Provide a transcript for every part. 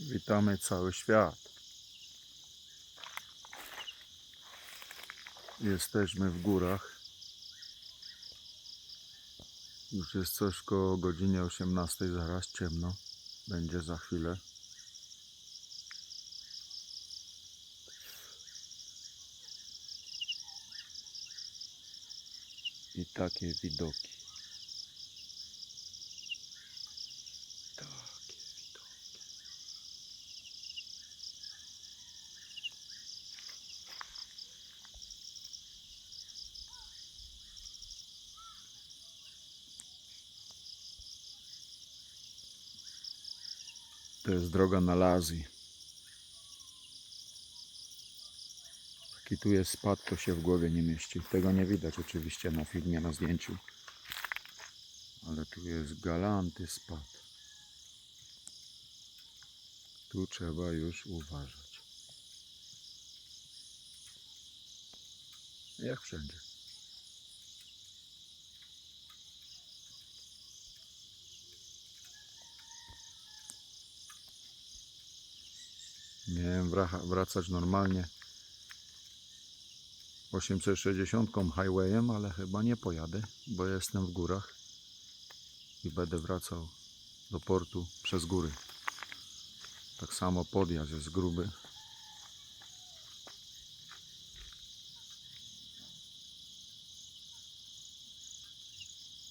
Witamy cały świat. Jesteśmy w górach. Już jest coś koło godzinie 18, zaraz ciemno. Będzie za chwilę. I takie widoki. To jest droga na Lazji. Jaki tu jest spad, to się w głowie nie mieści. Tego nie widać oczywiście na filmie, na zdjęciu. Ale tu jest galanty spad. Tu trzeba już uważać. Jak wszędzie. Miałem wracać normalnie 860 highwayem, ale chyba nie pojadę, bo jestem w górach i będę wracał do portu przez góry. Tak samo podjazd jest gruby.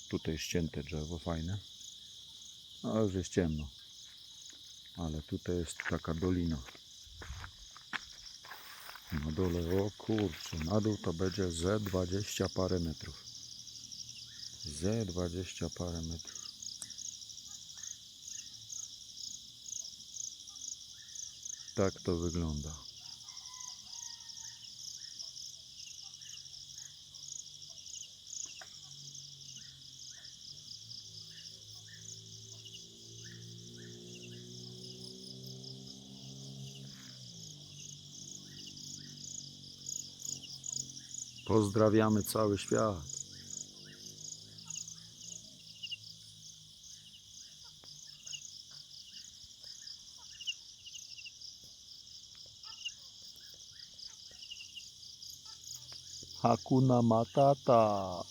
Tutaj ścięte drzewo fajne. A już jest ciemno. Ale tutaj jest taka dolina. Na dole, o kurczę, na dół to będzie ze 20 parę metrów. Ze 20 parę metrów. Tak to wygląda. Pozdrawiamy cały świat. Hakuna Matata.